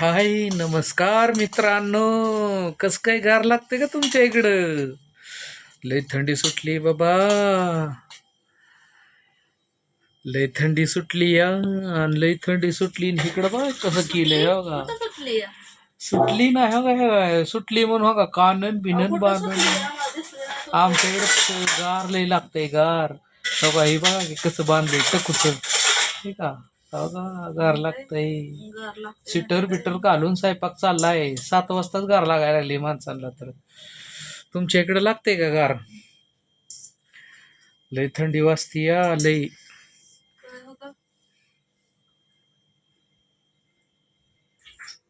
हाय नमस्कार मित्रांनो. कस काय गार लागते का तुमच्या इकडं? लय थंडी सुटली बाबा. लय थंडी सुटली या आणि लय थंडी सुटली आणि इकडं बघ कसं केलंय हो का? सुटली नाही हो का? सुटली म्हणून हो का? कानन बिनन कुठं बांधून. आमच्या इकडं गार लय लागतंय गार. का हे बघा की कसं बांधलंय टकुच ठीक आहे का गार लागतंय. गार लागतंय. सिटर बिटर घालून स्वयंपाक चाललाय. सात वाजताच गार लागायला लागली माणसांना तर. तुमच्या इकडे लागते का गार? लय थंडी वाजती या लय. काय हो?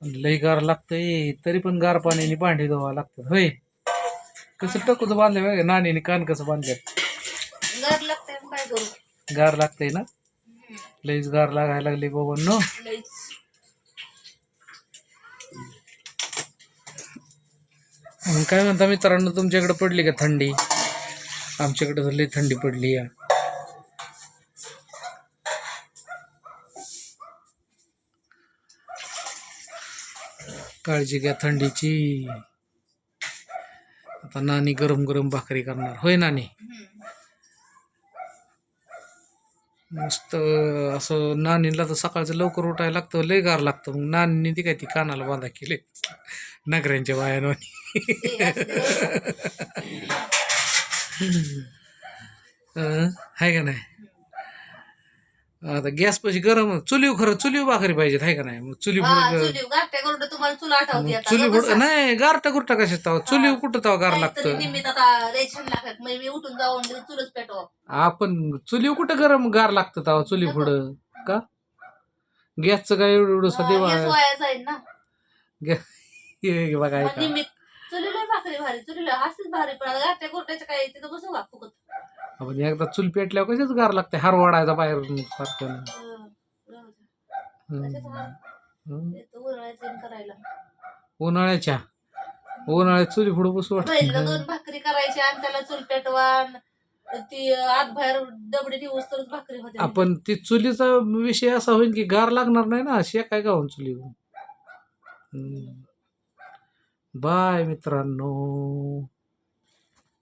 लय गार लागतंय. तरी पण गार पाण्याने भांडी धुवा लागतात. होय. कसं टकूच बांधले नानीने कान कसं बांधले गार लागतंय मग काय करू? गार लागतंय ना? लईच गार लागायला लागली. मग काय म्हणता मित्रांनो तुमच्याकडे पडली का थंडी? आमच्याकडे तर लई थंडी पडली या. काळजी घ्या थंडीची. आता नानी गरम गरम भाकरी करणार. होय नानी हम्म. मस्त असं नानीला तर सकाळचं लवकर उठायला लागतं लय गार लागतं. मग नानीने ती काय ती कानाला बांधा केले. नगऱ्यांच्या अं, हाय का नाही? आता गॅस पशी गरम चुलीव खरं चुलीव भाकरी पाहिजेत हाय का नाही? मग चुली हा, फुड करून तुम्हाला चुल आठवते आता. चुली गप्प फुड बसा. नाही गारटा गुरटा कशात तवा? चुलीव कुठं तवा गार काहीतरी लागतं? निमित्त आता लय छान लागतात मग मी उठून जाऊन चुलच पेटव. आपण चुलीव कुठं गरम गार लागतं तवा चुली पुढं का? गॅसचं काय एवढं एवढं देवा वाया जाईल ना. हे बघा मग ऐका. निमित्त चुलीला भाकरी भारी चुलीला असंच भारी पण आता गाठ्या गोट्याचं काय तिथं बसू का फुकत आपण एकदा चूल पेटल्यावर कशाच गार लागते? हार वाढायचा बाहेर सारखं. हम्म. तर करायला. उन्हाळ्याच्या? उन्हाळ्यात चुली पुढं बसू पहिलं वाटत दोन भाकरी करायची आणि त्याला चूल पेटवान. ती आत बाहेर डबडी ठेवूस तरच भाकरी होते आपण ती चुलीचा विषय असा होईल की गार लागणार नाही ना? शेकाय गावून चुली? बाय मित्रांनो.